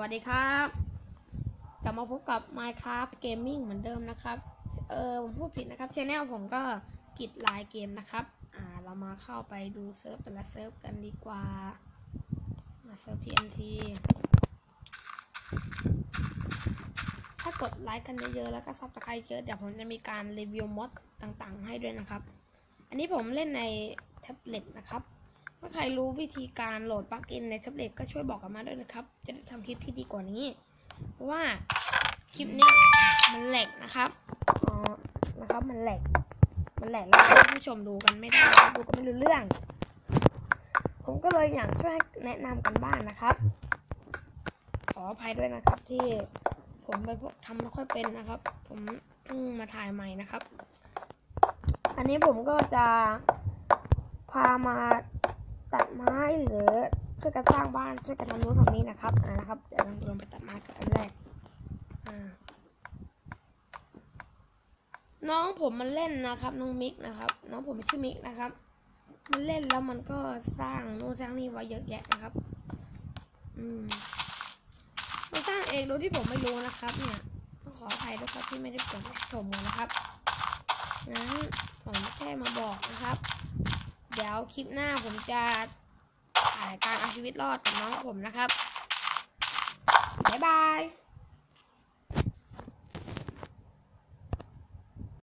วัสดีครับ กลับมาพบกับ Minecraft Gaming เหมือนเดิมนะครับ เออผมพูดผิดนะครับช anel ผมก็กิดลายเกมนะครับ อ่าเรามาเข้าไปดูเซิร์ฟแต่ละเซิร์ฟกันดีกว่ามาเซิร์ฟ TNT ถ้ากดไลค์กันเยอะๆแล้วก็ซับสไครต์เยอะเดี๋ยวผมจะมีการรีวิวมอดต่างๆ ให้ด้วยนะครับ อันนี้ผมเล่นในแท็บเล็ตนะครับ ถ้าใครรู้วิธีการโหลดปลั๊กอินในแท็บเล็ตก็ช่วยบอกกันมาด้วยนะครับ จะได้ทำคลิปที่ดีกว่านี้ เพราะว่าคลิปนี้มันแหลกนะครับอ๋อนะครับมันแหลกมันแหลกแล้วผู้ชมดูกันไม่ได้ดูกันไม่รู้เรื่อง ผมก็เลยอยากช่วยแนะนำกันบ้างนะครับขออภัยด้วยนะครับที่ผมไปพวกทำไม่ค่อยเป็นนะครับ ผมเพิ่งมาถ่ายใหม่นะครับ อันนี้ผมก็จะพามา ตัดไม้หรือช่วยกันสร้างบ้านช่วยกันทำนู้นทำนี้นะครับอ่านะครับเดี๋ยวเราลงไปตัดไม้กันอันแรกอ่าน้องผมมันเล่นนะครับ น้องมิกนะครับ น้องผมชื่อมิกนะครับ มันเล่นแล้วมันก็สร้างนู่นสร้างนี่ไว้เยอะแยะนะครับ อืมมันสร้างเองโดยที่ผมไม่รู้นะครับ เนี่ยต้องขออภัยด้วยครับที่ไม่ได้เปิดชมนะครับงั้นผมแค่มาบอกนะครับ ยวคลิปหน้าผมจะถ่ายการเอาชีวิตรอดของน้องผมนะครับ บ๊ายบาย